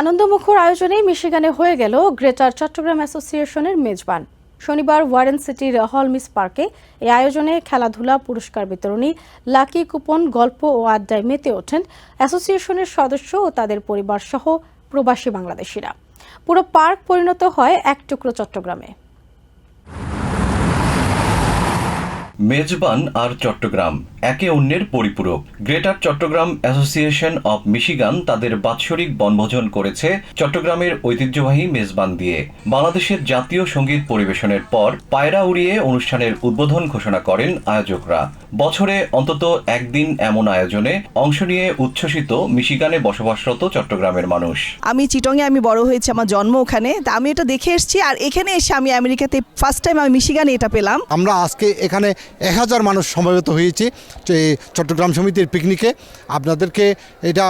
আনন্দমুখর আয়োজনে মিশিগানে হয়ে গেল গ্রেটার চট্টগ্রাম অ্যাসোসিয়েশনের মেজবান। শনিবার ওয়ারেন সিটির হলমিস পার্কে এই আয়োজনে খেলাধুলা, পুরস্কার বিতরণী, লাকি কুপন, গল্প ও আড্ডায় মেতে ওঠেন অ্যাসোসিয়েশনের সদস্য ও তাদের পরিবার সহ প্রবাসী বাংলাদেশিরা। পুরো পার্ক পরিণত হয় এক টুকরো চট্টগ্রামে। মেজবান আর চট্টগ্রাম একে অন্যের পরিপূরক। Greater Chittagong association of Michigan তাদের বাৎসরিক বনভোজন করেছে চট্টগ্রামের ঐতিহ্যবাহী মেজবান দিয়ে। বাংলাদেশের জাতীয় সংগীত পরিবেশনের পর পায়রা উড়িয়ে অনুষ্ঠানের উদ্বোধন ঘোষণা করেন আয়োজকরা। বছরে অন্তত একদিন এমন আয়োজনে অংশ নিয়ে উচ্ছ্বসিত মিশিগানে বসবাসরত চট্টগ্রামের মানুষ। আমি চিটংয়ে আমি বড় হয়েছি আমার জন্ম ওখানে। তা আমি এটা দেখে এসেছি আর এখানে এসে আমি আমেরিকাতে ফার্স্ট টাইম আমি মিশিগানে এটা পেলাম। আমরা আজকে এখানে এক হাজার মানুষ সমবেত হয়েছি চট্টগ্রাম সমিতির পিকনিকে। আপনাদেরকে এটা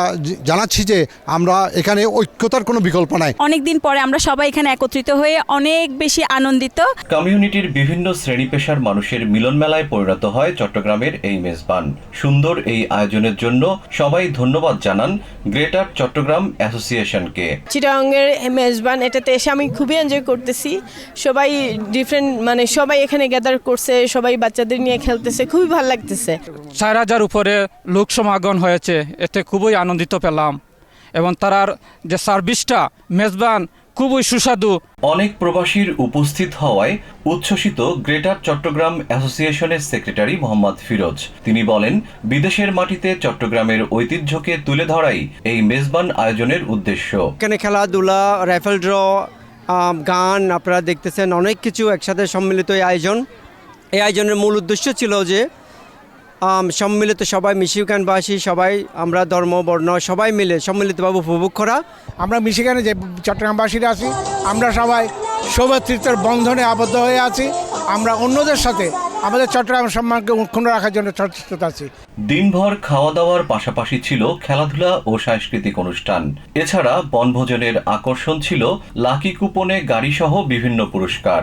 জানাচ্ছি যে আমরা এখানে ঐক্যতার কোনো বিকল্প নাই। অনেক দিন পরে আমরা সবাই এখানে একত্রিত হয়ে অনেক বেশি আনন্দিত। কমিউনিটির বিভিন্ন শ্রেণি পেশার মানুষের মিলন মেলায় পরিণত হয় চট্টগ্রামের এই মেজবান। সুন্দর এই আয়োজনের জন্য সবাই ধন্যবাদ জানান গ্রেটার চট্টগ্রাম অ্যাসোসিয়েশনকে। চিটাঙ্গের মেজবান এটাতে এসে আমি খুবই এনজয় করতেছি। সবাই ডিফারেন্ট মানে সবাই এখানে গ্যাদার করছে সবাই বাচ্চাদের নিয়ে খেলতেছে খুবই ভালো লাগতেছে। চার হাজার উপরে লোক সমাগম হয়েছে এতে খুবই আনন্দিত পেলাম। এবং তার যে সার্ভিসটা মেজবান খুবই সুস্বাদু। অনেক প্রবাসীর উপস্থিত হওয়ায় উচ্ছ্বসিত গ্রেটার চট্টগ্রাম অ্যাসোসিয়েশনের সেক্রেটারি মোহাম্মদ ফিরোজ। তিনি বলেন বিদেশের মাটিতে চট্টগ্রামের ঐতিহ্যকে তুলে ধরাই এই মেজবান আয়োজনের উদ্দেশ্য। এখানে খেলাধুলা রাইফেল ড্র গান আপনারা দেখতেছেন অনেক কিছু একসাথে সম্মিলিত এই আয়োজন। এই আয়োজনের মূল উদ্দেশ্য ছিল যে সম্মিলিত সবাই মিশিগানবাসী সবাই আমরা ধর্ম বর্ণ সবাই মিলে সম্মিলিতভাবে উপভোগ করা। আমরা মিশিগানে যে চট্টগ্রামবাসীরা আছি আমরা সবাই সৌভাতৃত্বের বন্ধনে আবদ্ধ হয়ে আছি। আমরা অন্যদের সাথে আমাদের চট্টগ্রাম সম্মানকে অক্ষুণ্ণ রাখার জন্য সচেষ্ট আছি। দিনভর খাওয়া দাওয়ার পাশাপাশি ছিল খেলাধুলা ও সাংস্কৃতিক অনুষ্ঠান। এছাড়া বনভোজনের আকর্ষণ ছিল লাকি কুপনে গাড়িসহ বিভিন্ন পুরস্কার।